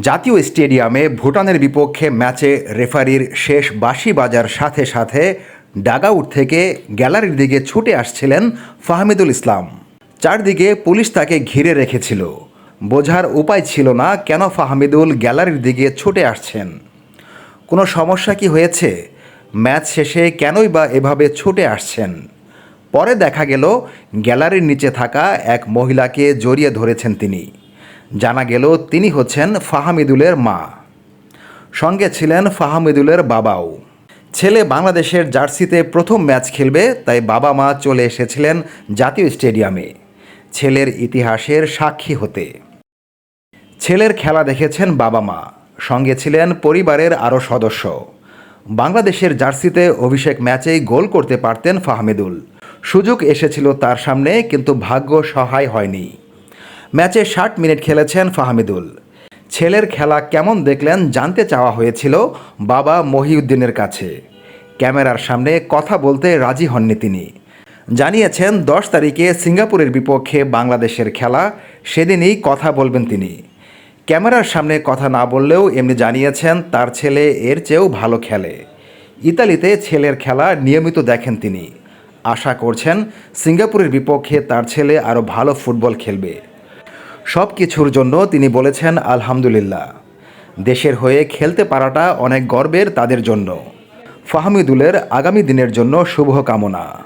জাতীয় স্টেডিয়ামে ভুটানের বিপক্ষে ম্যাচে রেফারির শেষ বাঁশি বাজার সাথে সাথে ডাগাউট থেকে গ্যালারির দিকে ছুটে আসছিলেন ফাহমিদুল ইসলাম। চারদিকে পুলিশ তাকে ঘিরে রেখেছিল। বোঝার উপায় ছিল না কেন ফাহমিদুল গ্যালারির দিকে ছুটে আসছেন। কোনো সমস্যা কি হয়েছে? ম্যাচ শেষে কেনই বা এভাবে ছুটে আসছেন? পরে দেখা গেল, গ্যালারির নিচে থাকা এক মহিলাকে জড়িয়ে ধরেছেন তিনি। জানা গেল তিনি হচ্ছেন ফাহামিদুলের মা। সঙ্গে ছিলেন ফাহামিদুলের বাবাও। ছেলে বাংলাদেশের জার্সিতে প্রথম ম্যাচ খেলবে, তাই বাবা মা চলে এসেছিলেন জাতীয় স্টেডিয়ামে। ছেলের ইতিহাসের সাক্ষী হতে। ছেলের খেলা দেখেছেন বাবা মা। সঙ্গে ছিলেন পরিবারের আরও সদস্য। বাংলাদেশের জার্সিতে অভিষেক ম্যাচেই গোল করতে পারতেন ফাহমিদুল। সুযোগ এসেছিল তার সামনে, কিন্তু ভাগ্য সহায় হয়নি। ম্যাচে ষাট মিনিট খেলেছেন ফাহমিদুল। ছেলের খেলা কেমন দেখলেন জানতে চাওয়া হয়েছিল বাবা মহিউদ্দিনের কাছে। ক্যামেরার সামনে কথা বলতে রাজি হননি তিনি। জানিয়েছেন, দশ তারিখে সিঙ্গাপুরের বিপক্ষে বাংলাদেশের খেলা, সেদিনই কথা বলবেন তিনি। ক্যামেরার সামনে কথা না বললেও এমনি জানিয়েছেন, তার ছেলে এর চেয়েও ভালো খেলে। ইতালিতে ছেলের খেলা নিয়মিত দেখেন তিনি। আশা করছেন, সিঙ্গাপুরের বিপক্ষে তার ছেলে আরও ভালো ফুটবল খেলবে। সব কিছুর জন্য তিনি বলেছেন, আলহামদুলিল্লাহ। দেশের হয়ে খেলতে পারাটা অনেক গর্বের তাদের জন্য। ফাহমিদুলের আগামী দিনের জন্য শুভকামনা।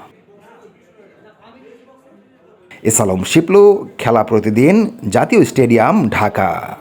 এসালম শিপলু, খেলা প্রতিদিন, জাতীয় স্টেডিয়াম, ঢাকা।